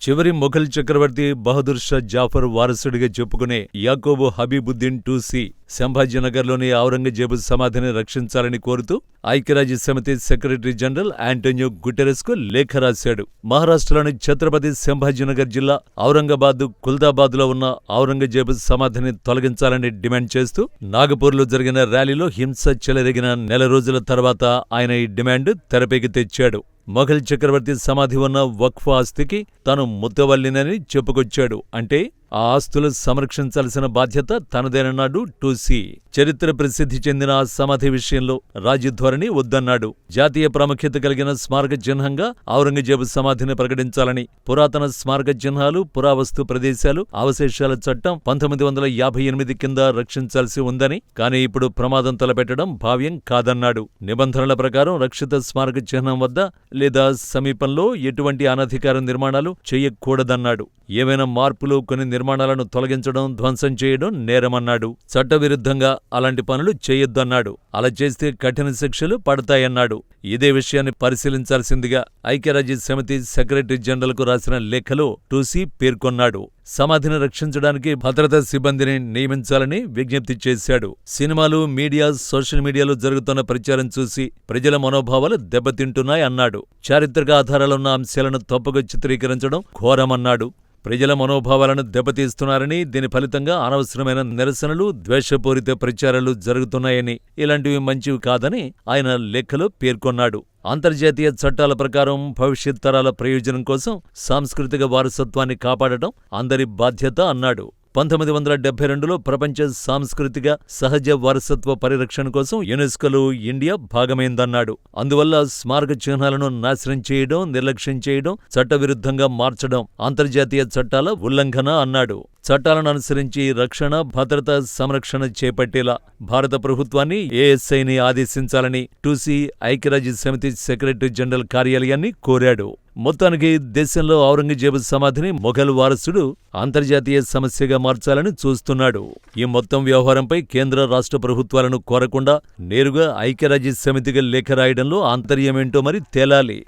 చివరి మొఘల్ చక్రవర్తి బహదూర్ షా జాఫర్ వారసుడిగా చెప్పుకునే యాకోబు హబీబుద్దీన్ టూసీ సంభాజీనగర్లోని ఔరంగజేబు సమాధిని రక్షించాలని కోరుతూ ఐక్యరాజ్య సమితి సెక్రటరీ జనరల్ ఆంటోనియో గుటెరెస్కు లేఖ రాశాడు. మహారాష్ట్రలోని ఛత్రపతి సంభాజీనగర్ జిల్లా ఔరంగాబాద్ కుల్దాబాద్లో ఉన్న ఔరంగజేబు సమాధిని తొలగించాలని డిమాండ్ చేస్తూ నాగపూర్లో జరిగిన ర్యాలీలో హింస చెలరేగిన నెల రోజుల తర్వాత ఆయన ఈ డిమాండ్ తెరపైకి తెచ్చాడు. మొఘల్ చక్రవర్తి సమాధి ఉన్న వక్ఫ్ ఆస్తికి తాను ముద్దవల్లినని చెప్పుకొచ్చాడు. అంటే ఆ ఆస్తులు సంరక్షించాల్సిన బాధ్యత తనదేనన్నాడు టూసీ. చరిత్ర ప్రసిద్ధి చెందిన ఆ సమాధి విషయంలో రాజధోరణి వద్దన్నాడు. జాతీయ ప్రాముఖ్యత కలిగిన స్మారక చిహ్నంగా ఔరంగజేబు సమాధిని ప్రకటించాలని పురాతన స్మారక చిహ్నాలు పురావస్తు ప్రదేశాలు అవశేషాల చట్టం పంతొమ్మిది వందల యాభై ఎనిమిది కింద రక్షించాల్సి ఉందని కానీ ఇప్పుడు ప్రమాదం తలపెట్టడం భావ్యం కాదన్నాడు. నిబంధనల ప్రకారం రక్షిత స్మారక చిహ్నం వద్ద లేదా సమీపంలో ఎటువంటి అనధికార నిర్మాణాలు చేయకూడదన్నాడు. ఏవైనా మార్పులు కొన్ని నిర్మాణాలను తొలగించడం ధ్వంసం చేయడం నేరమన్నాడు. చట్టవిరుద్ధంగా అలాంటి పనులు చేయొద్దన్నాడు. అలా చేస్తే కఠిన శిక్షలు పడతాయన్నాడు. ఇదే విషయాన్ని పరిశీలించాల్సిందిగా ఐక్యరాజ్య సమితి సెక్రటరీ జనరల్కు రాసిన లేఖలో టూసీ పేర్కొన్నాడు. సమాధిని రక్షించడానికి భద్రతా సిబ్బందిని నియమించాలని విజ్ఞప్తి చేశాడు. సినిమాలు మీడియా సోషల్ మీడియాలో జరుగుతున్న ప్రచారం చూసి ప్రజల మనోభావాలు దెబ్బతింటున్నాయన్నాడు. చారిత్రక ఆధారాలున్న అంశాలను తప్పుగా చిత్రీకరించడం ఘోరమన్నాడు. ప్రజల మనోభావాలను దెబ్బతీస్తున్నారని దీని ఫలితంగా అనవసరమైన నిరసనలు ద్వేషపూరిత ప్రచారాలు జరుగుతున్నాయని. ఇలాంటివి మంచివి కాదని ఆయన లేఖలో పేర్కొన్నాడు. అంతర్జాతీయ చట్టాల ప్రకారం భవిష్యత్ తరాల ప్రయోజనం కోసం సాంస్కృతిక వారసత్వాన్ని కాపాడటం అందరి బాధ్యత అన్నాడు. పంతొమ్మిది వందల డెబ్బై రెండులో ప్రపంచ సాంస్కృతిక సహజ వారసత్వ పరిరక్షణ కోసం యునెస్కోలో ఇండియా భాగమైందన్నాడు. అందువల్ల స్మారక చిహ్నాలను నాశనం చేయడం నిర్లక్ష్యం చేయడం చట్టవిరుద్ధంగా మార్చడం అంతర్జాతీయ చట్టాల ఉల్లంఘన అన్నాడు. చట్టాలను అనుసరించి రక్షణ భద్రత సంరక్షణ చేపట్టేలా భారత ప్రభుత్వాన్ని ఏఎస్ఐని ఆదేశించాలని టూసీ ఐక్యరాజ్య సమితి సెక్రటరీ జనరల్ కార్యాలయాన్ని కోరాడు. మొత్తానికి దేశంలో ఔరంగజేబు సమాధిని మొఘల్ వారసుడు అంతర్జాతీయ సమస్యగా మార్చాలని చూస్తున్నాడు. ఈ మొత్తం వ్యవహారంపై కేంద్ర రాష్ట్ర ప్రభుత్వాలను కోరకుండా నేరుగా ఐక్యరాజ్య సమితిగా లేఖ రాయడంలో ఆంతర్యమేంటో మరి తేలాలి.